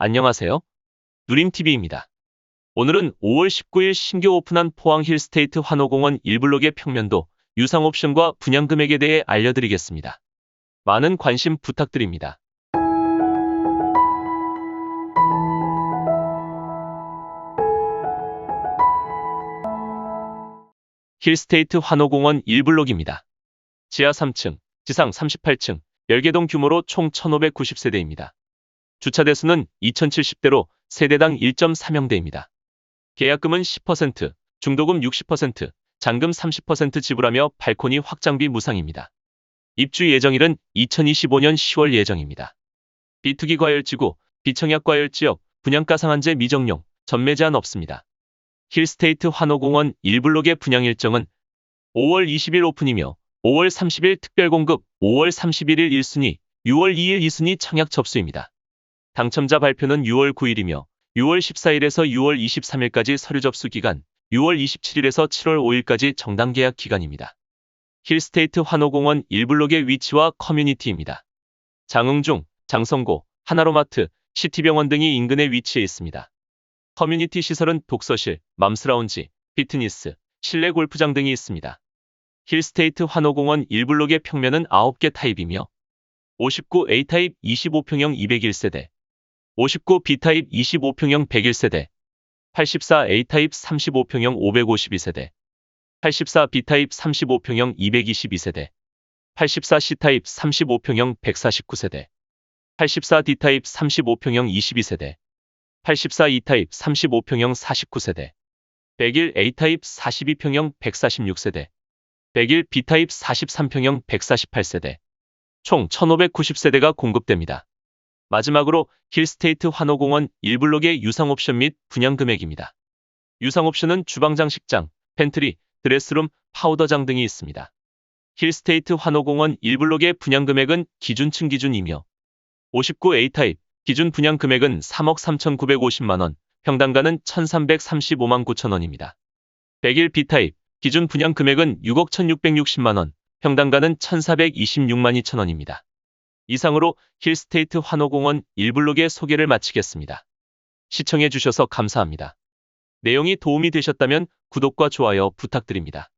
안녕하세요. 누림TV입니다. 오늘은 5월 19일 신규 오픈한 포항 힐스테이트 환호공원 1블록의 평면도, 유상 옵션과 분양 금액에 대해 알려드리겠습니다. 많은 관심 부탁드립니다. 힐스테이트 환호공원 1블록입니다. 지하 3층, 지상 38층, 10개동 규모로 총 1590세대입니다. 주차 대수는 2070대로 세대당 1.3형대입니다. 계약금은 10%, 중도금 60%, 잔금 30% 지불하며 발코니 확장비 무상입니다. 입주 예정일은 2025년 10월 예정입니다. 비투기 과열지구, 비청약 과열지역, 분양가 상한제 미정용, 전매 제한 없습니다. 힐스테이트 환호공원 1블록의 분양 일정은 5월 20일 오픈이며 5월 30일 특별 공급, 5월 31일 1순위, 6월 2일 2순위 청약 접수입니다. 당첨자 발표는 6월 9일이며 6월 14일에서 6월 23일까지 서류 접수 기간, 6월 27일에서 7월 5일까지 정당 계약 기간입니다. 힐스테이트 환호공원 1블록의 위치와 커뮤니티입니다. 장흥중, 장성고, 하나로마트, 시티병원 등이 인근에 위치해 있습니다. 커뮤니티 시설은 독서실, 맘스라운지, 피트니스, 실내 골프장 등이 있습니다. 힐스테이트 환호공원 1블록의 평면은 9개 타입이며 59A 타입 25평형 201세대, 59B 타입 25평형 101세대, 84A 타입 35평형 552세대, 84B 타입 35평형 222세대, 84C 타입 35평형 149세대, 84D 타입 35평형 22세대, 84E 타입 35평형 49세대, 101A 타입 42평형 146세대, 101B 타입 43평형 148세대, 총 1590세대가 공급됩니다. 마지막으로 힐스테이트 환호공원 1블록의 유상 옵션 및 분양 금액입니다. 유상 옵션은 주방 장 식장, 팬트리, 드레스룸, 파우더장 등이 있습니다. 힐스테이트 환호공원 1블록의 분양 금액은 기준층 기준이며 59A 타입 기준 분양 금액은 3억 3,950만원, 평당가는 1,335만 9천원입니다. 101B 타입 기준 분양 금액은 6억 1,660만원, 평당가는 1,426만 2천원입니다. 이상으로 힐스테이트 환호공원 1블록의 소개를 마치겠습니다. 시청해주셔서 감사합니다. 내용이 도움이 되셨다면 구독과 좋아요 부탁드립니다.